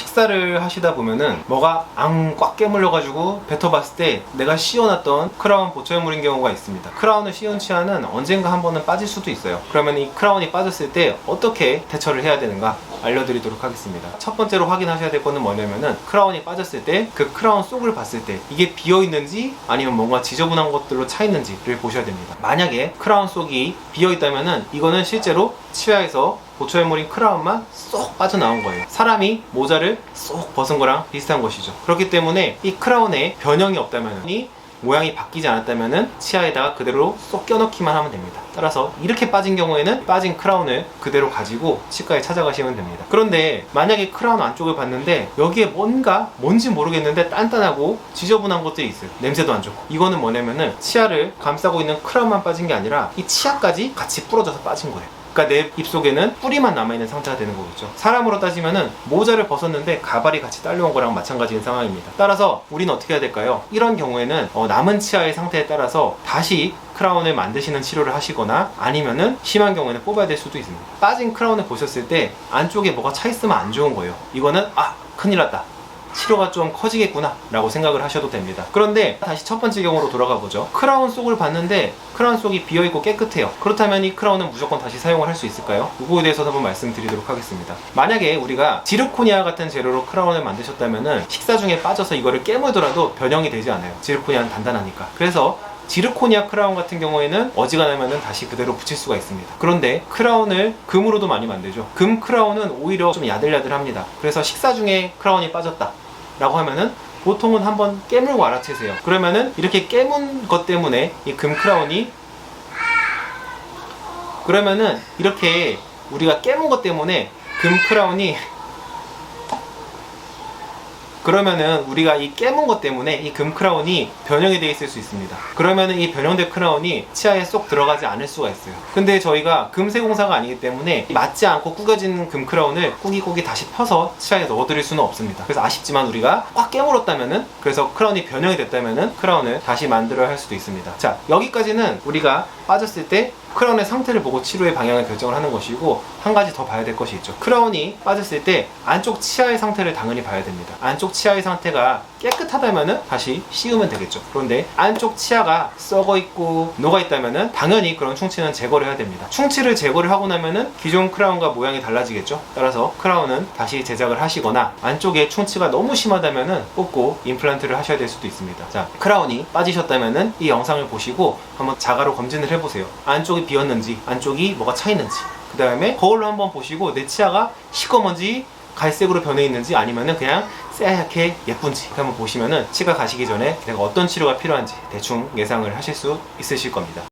식사를 하시다 보면은 뭐가 앙 꽉 깨물려가지고 뱉어봤을 때 내가 씌워놨던 크라운 보철물인 경우가 있습니다. 크라운을 씌운 치아는 언젠가 한 번은 빠질 수도 있어요. 그러면 이 크라운이 빠졌을 때 어떻게 대처를 해야 되는가 알려드리도록 하겠습니다. 첫 번째로 확인하셔야 될 거는 뭐냐면은 크라운이 빠졌을 때 그 크라운 속을 봤을 때 이게 비어 있는지 아니면 뭔가 지저분한 것들로 차 있는지를 보셔야 됩니다. 만약에 크라운 속이 비어 있다면은 이거는 실제로 치아에서 보철물인 크라운만 쏙 빠져나온 거예요. 사람이 모자를 쏙 벗은 거랑 비슷한 것이죠. 그렇기 때문에 이 크라운에 변형이 없다면 이 모양이 바뀌지 않았다면 치아에다가 그대로 쏙 껴넣기만 하면 됩니다. 따라서 이렇게 빠진 경우에는 빠진 크라운을 그대로 가지고 치과에 찾아가시면 됩니다. 그런데 만약에 크라운 안쪽을 봤는데 여기에 뭔가 뭔지 모르겠는데 단단하고 지저분한 것들이 있어요. 냄새도 안 좋고. 이거는 뭐냐면은 치아를 감싸고 있는 크라운만 빠진 게 아니라 이 치아까지 같이 부러져서 빠진 거예요. 그러니까 내 입속에는 뿌리만 남아있는 상태가 되는 거겠죠. 사람으로 따지면은 모자를 벗었는데 가발이 같이 딸려온 거랑 마찬가지인 상황입니다. 따라서 우리는 어떻게 해야 될까요? 이런 경우에는 어, 남은 치아의 상태에 따라서 다시 크라운을 만드시는 치료를 하시거나 아니면은 심한 경우에는 뽑아야 될 수도 있습니다. 빠진 크라운을 보셨을 때 안쪽에 뭐가 차 있으면 안 좋은 거예요. 이거는 아 큰일 났다. 치료가 좀 커지겠구나 라고 생각을 하셔도 됩니다 그런데 다시 첫 번째 경우로 돌아가 보죠 크라운 속을 봤는데 크라운 속이 비어있고 깨끗해요 그렇다면 이 크라운은 무조건 다시 사용을 할 수 있을까요? 이거에 대해서 한번 말씀드리도록 하겠습니다 만약에 우리가 지르코니아 같은 재료로 크라운을 만드셨다면 식사 중에 빠져서 이거를 깨물더라도 변형이 되지 않아요 지르코니아는 단단하니까 그래서 지르코니아 크라운 같은 경우에는 어지간하면 다시 그대로 붙일 수가 있습니다. 그런데 크라운을 금으로도 많이 만들죠. 금 크라운은 오히려 좀 야들야들합니다. 그래서 식사 중에 크라운이 빠졌다. 라고 하면은 보통은 한번 깨물고 알아채세요. 그러면은 이렇게 깨문 것 때문에 이 금 크라운이 그러면은 이렇게 우리가 깨문 것 때문에 금 크라운이 그러면은 우리가 이 깨문 것 때문에 이 금 크라운이 변형이 되어 있을 수 있습니다. 그러면은 이 변형된 크라운이 치아에 쏙 들어가지 않을 수가 있어요. 근데 저희가 금세공사가 아니기 때문에 맞지 않고 구겨진 금 크라운을 꾸기꾸기 다시 펴서 치아에 넣어드릴 수는 없습니다. 그래서 아쉽지만 우리가 꽉 깨물었다면은 그래서 크라운이 변형이 됐다면은 크라운을 다시 만들어야 할 수도 있습니다. 자 여기까지는 우리가 빠졌을 때 크라운의 상태를 보고 치료의 방향을 결정을 하는 것이고 한 가지 더 봐야 될 것이 있죠. 크라운이 빠졌을 때 안쪽 치아의 상태를 당연히 봐야 됩니다. 안쪽 치아의 상태가 깨끗하다면은 다시 씌우면 되겠죠. 그런데 안쪽 치아가 썩어 있고 녹아 있다면은 당연히 그런 충치는 제거를 해야 됩니다. 충치를 제거를 하고 나면은 기존 크라운과 모양이 달라지겠죠. 따라서 크라운은 다시 제작을 하시거나 안쪽에 충치가 너무 심하다면은 뽑고 임플란트를 하셔야 될 수도 있습니다. 자, 크라운이 빠지셨다면은 이 영상을 보시고 한번 자가로 검진을 해보세요. 안쪽 이 비었는지, 안쪽이 뭐가 차 있는지. 그 다음에 거울로 한번 보시고 내 치아가 시꺼먼지 갈색으로 변해 있는지 아니면은 그냥 새하얗게 예쁜지 한번 보시면은 치과 가시기 전에 내가 어떤 치료가 필요한지 대충 예상을 하실 수 있으실 겁니다.